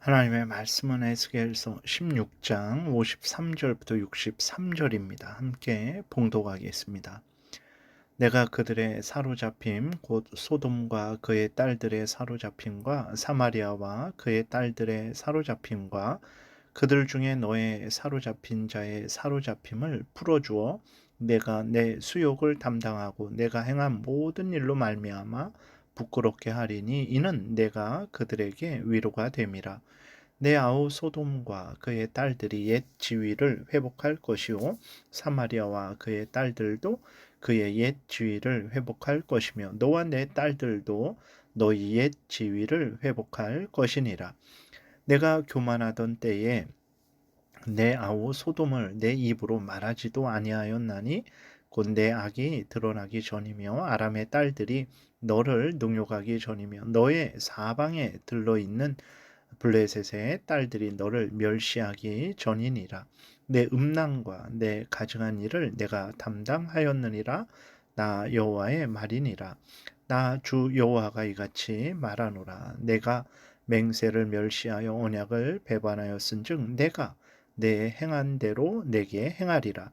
하나님의 말씀은 에스겔서 16장 53절부터 63절입니다. 함께 봉독하겠습니다. 내가 그들의 사로잡힘 곧 소돔과 그의 딸들의 사로잡힘과 사마리아와 그의 딸들의 사로잡힘과 그들 중에 너의 사로잡힌 자의 사로잡힘을 풀어주어 내가 내 수욕을 담당하고 내가 행한 모든 일로 말미암아 부끄럽게 하리니 이는 내가 그들에게 위로가 됨이라. 내 아우 소돔과 그의 딸들이 옛 지위를 회복할 것이요 사마리아와 그의 딸들도 그의 옛 지위를 회복할 것이며 너와 내 딸들도 너희 옛 지위를 회복할 것이니라. 내가 교만하던 때에 내 아우 소돔을 내 입으로 말하지도 아니하였나니 곧 내 악이 드러나기 전이며 아람의 딸들이 너를 능욕하기 전이며 너의 사방에 들러 있는 블레셋의 딸들이 너를 멸시하기 전이니라. 내 음란과 내 가증한 일을 내가 담당하였느니라. 나 여호와의 말이니라. 나 주 여호와가 이같이 말하노라. 내가 맹세를 멸시하여 언약을 배반하였은즉 내가 내 행한 대로 내게 행하리라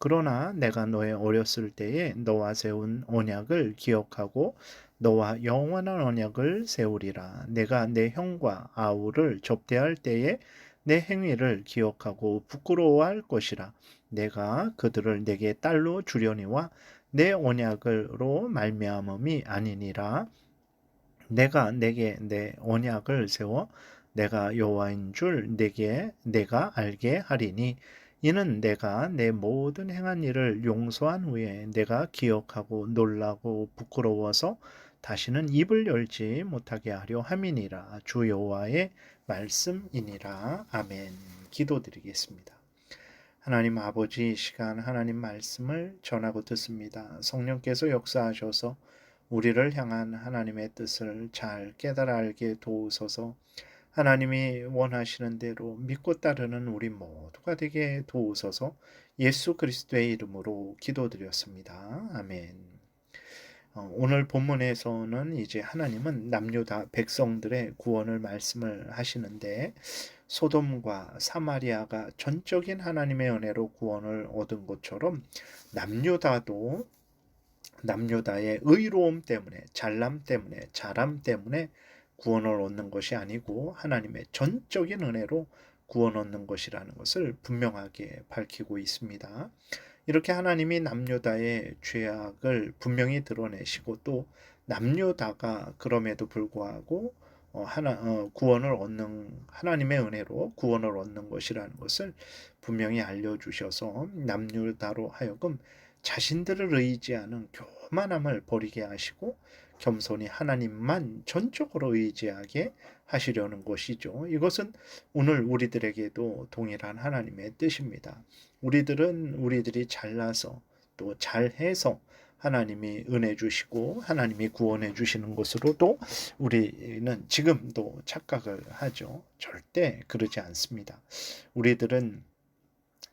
그러나 내가 너의 어렸을 때에 너와 세운 언약을 기억하고 너와 영원한 언약을 세우리라. 내가 내 형과 아우를 접대할 때에 내 행위를 기억하고 부끄러워할 것이라. 내가 그들을 내게 딸로 주려니와 내 언약으로 말미암음이 아니니라. 내가 내게 내 언약을 세워 내가 여호와인 줄 내게 내가 알게 하리니 이는 내가 내 모든 행한 일을 용서한 후에 내가 기억하고 놀라고 부끄러워서 다시는 입을 열지 못하게 하려 함이니라 주 여호와의 말씀이니라 아멘 기도드리겠습니다. 하나님 아버지 시간 하나님 말씀을 전하고 듣습니다. 성령께서 역사하셔서 우리를 향한 하나님의 뜻을 잘 깨달아 알게 도우소서 하나님이 원하시는 대로 믿고 따르는 우리 모두가 되게 도우소서 예수 그리스도의 이름으로 기도드렸습니다. 아멘. 어, 오늘 본문에서는 이제 하나님은 남유다 백성들의 구원을 말씀을 하시는데 소돔과 사마리아가 전적인 하나님의 은혜로 구원을 얻은 것처럼 남유다도 남유다의 의로움 때문에 잘남 때문에 잘함 때문에 구원을 얻는 것이 아니고 하나님의 전적인 은혜로 구원 얻는 것이라는 것을 분명하게 밝히고 있습니다. 이렇게 하나님이 남유다의 죄악을 분명히 드러내시고 또 남유다가 그럼에도 불구하고 어, 하나 어, 구원을 얻는 하나님의 은혜로 구원을 얻는 것이라는 것을 분명히 알려주셔서 남유다로 하여금 자신들을 의지하는 교만함을 버리게 하시고 겸손히 하나님만 전적으로 의지하게 하시려는 것이죠. 이것은 오늘 우리들에게도 동일한 하나님의 뜻입니다. 우리들은 우리들이 잘나서 또 잘해서 하나님이 은혜 주시고 하나님이 구원해 주시는 것으로도 우리는 지금도 착각을 하죠. 절대 그러지 않습니다. 우리들은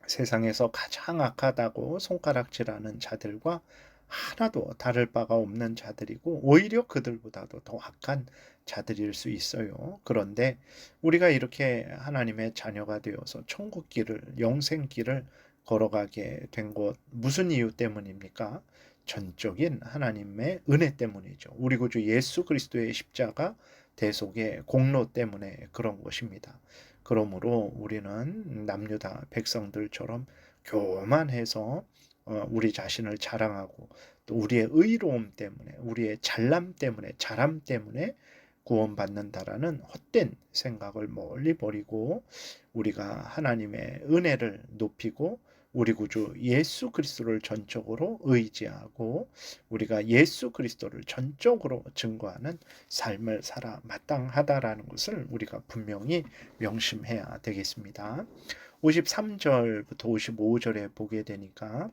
세상에서 가장 악하다고 손가락질하는 자들과 하나도 다를 바가 없는 자들이고 오히려 그들보다도 더 악한 자들일 수 있어요. 그런데 우리가 이렇게 하나님의 자녀가 되어서 천국 길을 영생 길을 걸어가게 된 것 무슨 이유 때문입니까? 전적인 하나님의 은혜 때문이죠. 우리 구주 예수 그리스도의 십자가 대속의 공로 때문에 그런 것입니다. 그러므로 우리는 남유다 백성들처럼 교만해서 어, 우리 자신을 자랑하고 또 우리의 의로움 때문에 우리의 잘남 때문에 잘함 때문에 구원받는다라는 헛된 생각을 멀리 버리고 우리가 하나님의 은혜를 높이고 우리 구주 예수 그리스도를 전적으로 의지하고 우리가 예수 그리스도를 전적으로 증거하는 삶을 살아 마땅하다라는 것을 우리가 분명히 명심해야 되겠습니다. 53절부터 55절에 보게 되니까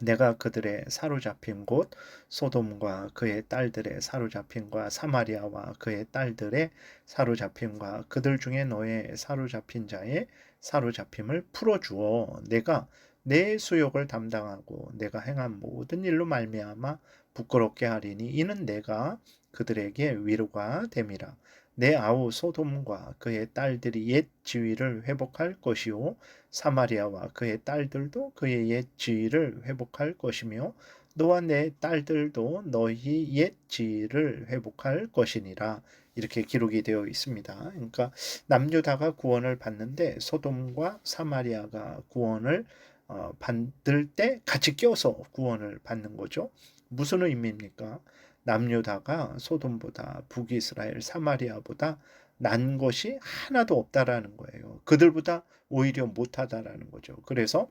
내가 그들의 사로잡힌 곳 소돔과 그의 딸들의 사로잡힌과 사마리아와 그의 딸들의 사로잡힌과 그들 중에 너의 사로잡힌 자의 사로잡힘을 풀어 주어 내가 내 수욕을 담당하고 내가 행한 모든 일로 말미암아 부끄럽게 하리니 이는 내가 그들에게 위로가 됨이라 내 아우 소돔과 그의 딸들이 옛 지위를 회복할 것이요 사마리아와 그의 딸들도 그의 옛 지위를 회복할 것이며 너와 내 딸들도 너희 옛 지위를 회복할 것이니라 이렇게 기록이 되어 있습니다. 그러니까 남유다가 구원을 받는데 소돔과 사마리아가 구원을 어, 받을 때 같이 껴서 구원을 받는 거죠. 무슨 의미입니까? 남유다가 소돔보다 북이스라엘 사마리아보다 난 것이 하나도 없다라는 거예요. 그들보다 오히려 못하다라는 거죠. 그래서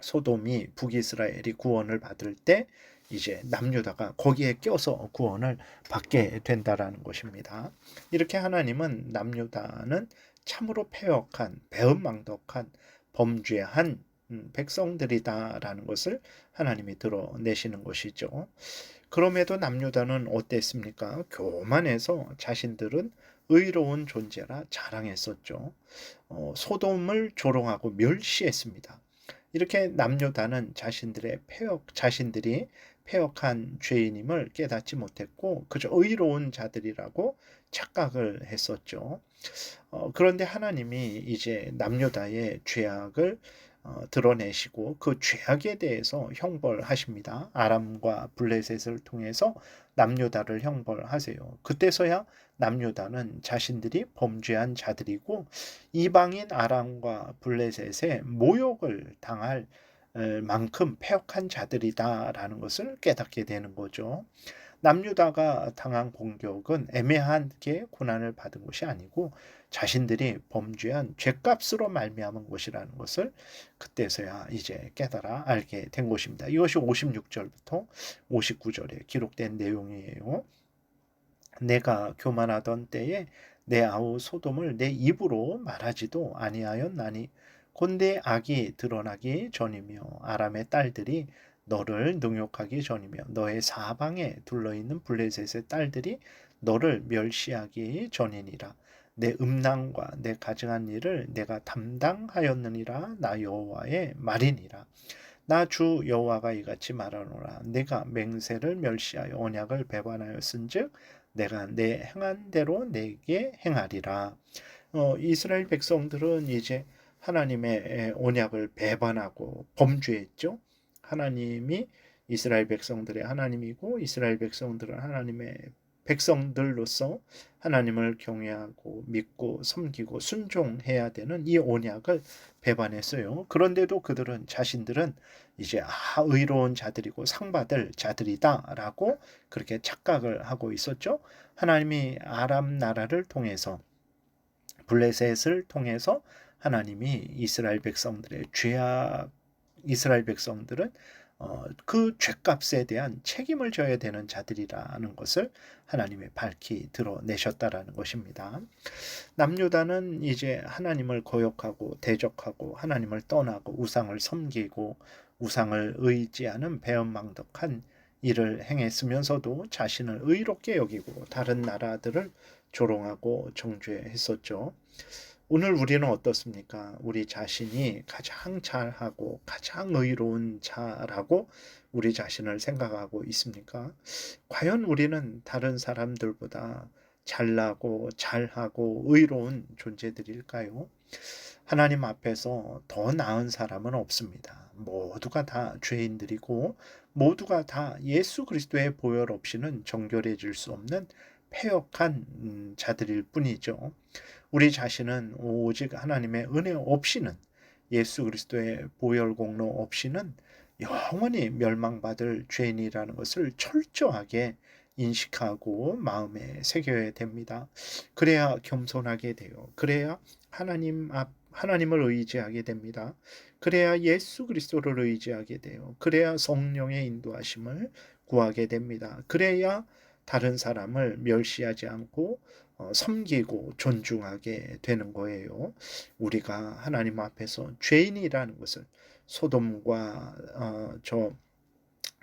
소돔이 북이스라엘이 구원을 받을 때 이제 남유다가 거기에 껴서 구원을 받게 된다라는 것입니다. 이렇게 하나님은 남유다는 참으로 패역한 배은망덕한 범죄한 음, 백성들이다라는 것을 하나님이 드러내시는 것이죠. 그럼에도 남유다는 어땠습니까? 교만해서 자신들은 의로운 존재라 자랑했었죠. 어, 소돔을 조롱하고 멸시했습니다. 이렇게 남유다는 자신들의 폐역, 자신들이 폐역한 죄인임을 깨닫지 못했고 그저 의로운 자들이라고 착각을 했었죠. 어, 그런데 하나님이 이제 남유다의 죄악을 어, 드러내시고 그 죄악에 대해서 형벌하십니다. 아람과 블레셋을 통해서 남유다를 형벌하세요. 그때서야 남유다는 자신들이 범죄한 자들이고 이방인 아람과 블레셋의 모욕을 당할 만큼 폐역한 자들이다라는 것을 깨닫게 되는 거죠. 남유다가 당한 공격은 애매하게 고난을 받은 것이 아니고 자신들이 범죄한 죄값으로 말미암은 것이라는 것을 그때서야 이제 깨달아 알게 된 것입니다. 이것이 56절부터 59절에 기록된 내용이에요. 내가 교만하던 때에 내 아우 소돔을 내 입으로 말하지도 아니하였나니 곤대 악이 드러나기 전이며 아람의 딸들이 너를 능욕하기 전이며 너의 사방에 둘러있는 블레셋의 딸들이 너를 멸시하기 전이니라. 내 음란과 내 가증한 일을 내가 담당하였느니라 나 여호와의 말이니라. 나 주 여호와가 이같이 말하노라. 내가 맹세를 멸시하여 언약을 배반하였은즉 내가 내 행한 대로 내게 행하리라. 어, 이스라엘 백성들은 이제 하나님의 언약을 배반하고 범죄했죠. 하나님이 이스라엘 백성들의 하나님이고 이스라엘 백성들은 하나님의 백성들로서 하나님을 경외하고 믿고 섬기고 순종해야 되는 이 언약을 배반했어요. 그런데도 그들은 자신들은 이제 아 의로운 자들이고 상받을 자들이다라고 그렇게 착각을 하고 있었죠. 하나님이 아람 나라를 통해서 블레셋을 통해서 하나님이 이스라엘 백성들의 죄악 이스라엘 백성들은 어, 그 죄값에 대한 책임을 져야 되는 자들이라는 것을 하나님의 밝히 드러내셨다라는 것입니다. 남유다는 이제 하나님을 거역하고 대적하고 하나님을 떠나고 우상을 섬기고 우상을 의지하는 배은망덕한 일을 행했으면서도 자신을 의롭게 여기고 다른 나라들을 조롱하고 정죄했었죠. 오늘 우리는 어떻습니까? 우리 자신이 가장 잘하고 가장 의로운 자라고 우리 자신을 생각하고 있습니까? 과연 우리는 다른 사람들보다 잘나고 잘하고 의로운 존재들일까요? 하나님 앞에서 더 나은 사람은 없습니다. 모두가 다 죄인들이고 모두가 다 예수 그리스도의 보혈 없이는 정결해질 수 없는 폐역한 음, 자들일 뿐이죠. 우리 자신은 오직 하나님의 은혜 없이는 예수 그리스도의 보혈 공로 없이는 영원히 멸망받을 죄인이라는 것을 철저하게 인식하고 마음에 새겨야 됩니다. 그래야 겸손하게 돼요. 그래야 하나님 앞 하나님을 의지하게 됩니다. 그래야 예수 그리스도를 의지하게 돼요. 그래야 성령의 인도하심을 구하게 됩니다. 그래야 다른 사람을 멸시하지 않고 어, 섬기고 존중하게 되는 거예요. 우리가 하나님 앞에서 죄인이라는 것을 소돔과 어, 저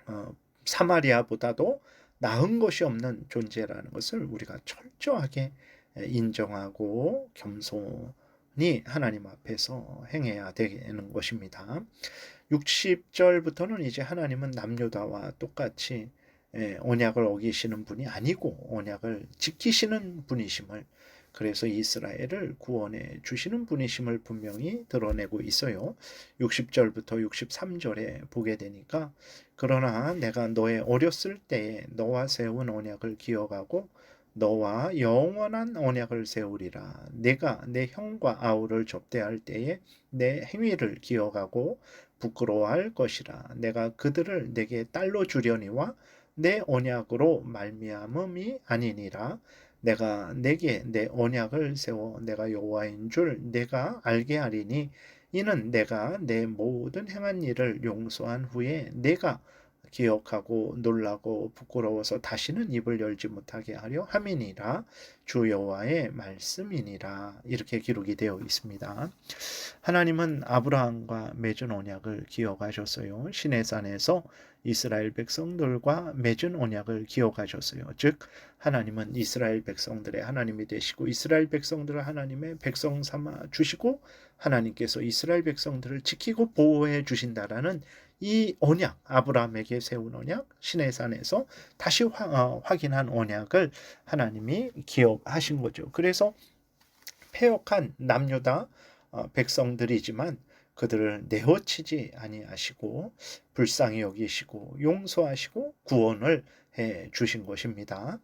어, 사마리아보다도 나은 것이 없는 존재라는 것을 우리가 철저하게 인정하고 겸손히 하나님 앞에서 행해야 되는 것입니다. 60절부터는 이제 하나님은 남유다와 똑같이 예, 언약을 어기시는 분이 아니고 언약을 지키시는 분이심을 그래서 이스라엘을 구원해 주시는 분이심을 분명히 드러내고 있어요. 60절부터 63절에 보게 되니까 그러나 내가 너의 어렸을 때에 너와 세운 언약을 기억하고 너와 영원한 언약을 세우리라. 내가 내 형과 아우를 접대할 때에 내 행위를 기억하고 부끄러워할 것이라. 내가 그들을 내게 딸로 주려니와 내 언약으로 말미암음이 아니니라. 내가 내게 내 언약을 세워 내가 여호와인 줄 내가 알게 하리니 이는 내가 내 모든 행한 일을 용서한 후에 내가 기억하고 놀라고 부끄러워서 다시는 입을 열지 못하게 하려 함이니라 주 여호와의 말씀이니라 이렇게 기록이 되어 있습니다. 하나님은 아브라함과 맺은 언약을 기억하셨어요. 시내산에서 이스라엘 백성들과 맺은 언약을 기억하셨어요. 즉 하나님은 이스라엘 백성들의 하나님이 되시고 이스라엘 백성들을 하나님의 백성 삼아 주시고 하나님께서 이스라엘 백성들을 지키고 보호해 주신다라는 이 언약 아브라함에게 세운 언약 시내산에서 다시 화, 어, 확인한 언약을 하나님이 기억하신 거죠. 그래서 폐역한 남유다 어, 백성들이지만 그들을 내어치지 아니하시고 불쌍히 여기시고 용서하시고 구원을 해 주신 것입니다.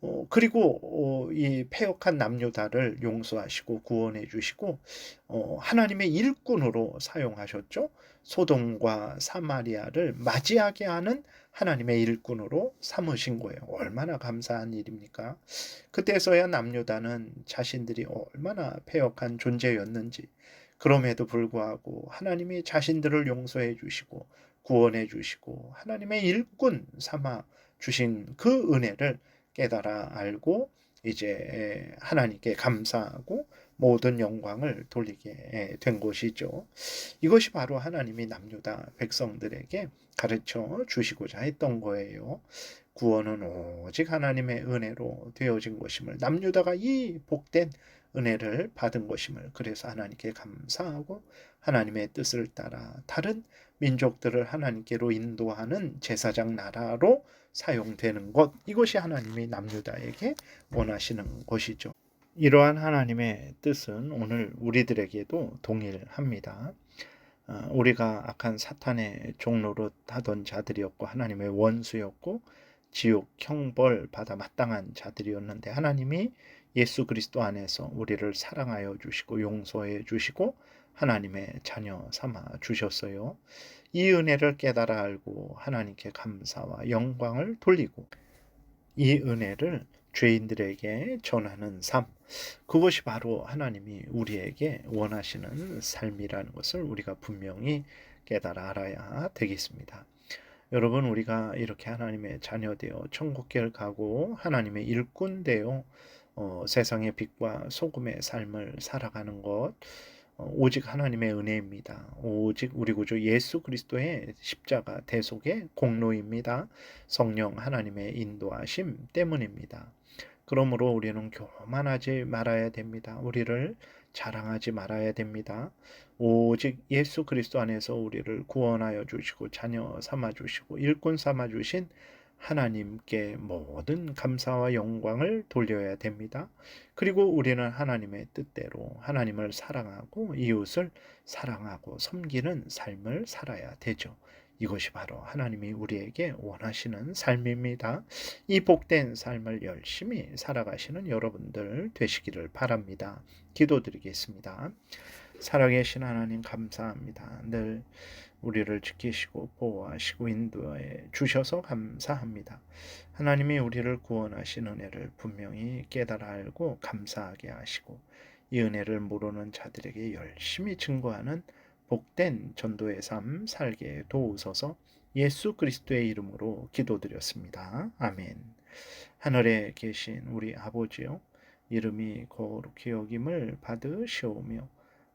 어, 그리고 어, 이 폐역한 남유다를 용서하시고 구원해 주시고 어, 하나님의 일꾼으로 사용하셨죠. 소돔과 사마리아를 맞이하게 하는 하나님의 일꾼으로 삼으신 거예요. 얼마나 감사한 일입니까? 그때서야 남유다는 자신들이 얼마나 폐역한 존재였는지 그럼에도 불구하고 하나님이 자신들을 용서해 주시고 구원해 주시고 하나님의 일꾼 삼아 주신 그 은혜를 깨달아 알고 이제 하나님께 감사하고 모든 영광을 돌리게 된 것이죠. 이것이 바로 하나님이 남유다 백성들에게 가르쳐 주시고자 했던 거예요. 구원은 오직 하나님의 은혜로 되어진 것임을 남유다가 이 복된 은혜를 받은 것임을 그래서 하나님께 감사하고 하나님의 뜻을 따라 다른 민족들을 하나님께로 인도하는 제사장 나라로 사용되는 것 이것이 하나님이 남유다에게 원하시는 것이죠. 이러한 하나님의 뜻은 오늘 우리들에게도 동일합니다. 어, 우리가 악한 사탄의 종로로 하던 자들이었고 하나님의 원수였고 지옥 형벌 받아 마땅한 자들이었는데 하나님이 예수 그리스도 안에서 우리를 사랑하여 주시고 용서해 주시고 하나님의 자녀 삼아 주셨어요. 이 은혜를 깨달아 알고 하나님께 감사와 영광을 돌리고 이 은혜를 죄인들에게 전하는 삶. 그것이 바로 하나님이 우리에게 원하시는 삶이라는 것을 우리가 분명히 깨달아 알아야 되겠습니다. 여러분, 우리가 이렇게 하나님의 자녀 되어 천국계를 가고 하나님의 일꾼 되어 어, 세상의 빛과 소금의 삶을 살아가는 것, 어, 오직 하나님의 은혜입니다. 오직 우리 구주 예수 그리스도의 십자가 대속의 공로입니다. 성령 하나님의 인도하심 때문입니다. 그러므로 우리는 교만하지 말아야 됩니다. 우리를 자랑하지 말아야 됩니다. 오직 예수 그리스도 안에서 우리를 구원하여 주시고 자녀 삼아 주시고 일꾼 삼아 주신 하나님께 모든 감사와 영광을 돌려야 됩니다. 그리고 우리는 하나님의 뜻대로 하나님을 사랑하고 이웃을 사랑하고 섬기는 삶을 살아야 되죠. 이것이 바로 하나님이 우리에게 원하시는 삶입니다. 이 복된 삶을 열심히 살아가시는 여러분들 되시기를 바랍니다. 기도드리겠습니다. 살아계 신 하나님 감사합니다. 늘 우리를 지키시고 보호하시고 인도해 주셔서 감사합니다. 하나님이 우리를 구원하신 은혜를 분명히 깨달아 알고 감사하게 하시고 이 은혜를 모르는 자들에게 열심히 증거하는 복된 전도의 삶 살게 도우소서 예수 그리스도의 이름으로 기도드렸습니다. 아멘. 하늘에 계신 우리 아버지요 이름이 거룩히 여김을 받으시오며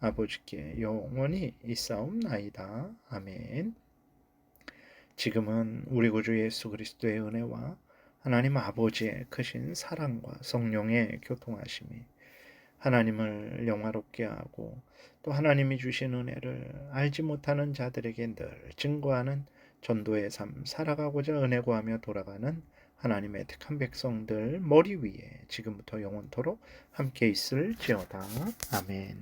아버지께 영원히 있사옵나이다. 아멘. 지금은 우리 구주 예수 그리스도의 은혜와 하나님 아버지의 크신 사랑과 성령의 교통하심이 하나님을 영화롭게 하고 또 하나님이 주신 은혜를 알지 못하는 자들에게 늘 증거하는 전도의 삶 살아가고자 은혜 구하며 돌아가는 하나님의 택한 백성들 머리 위에 지금부터 영원토록 함께 있을지어다. 아멘.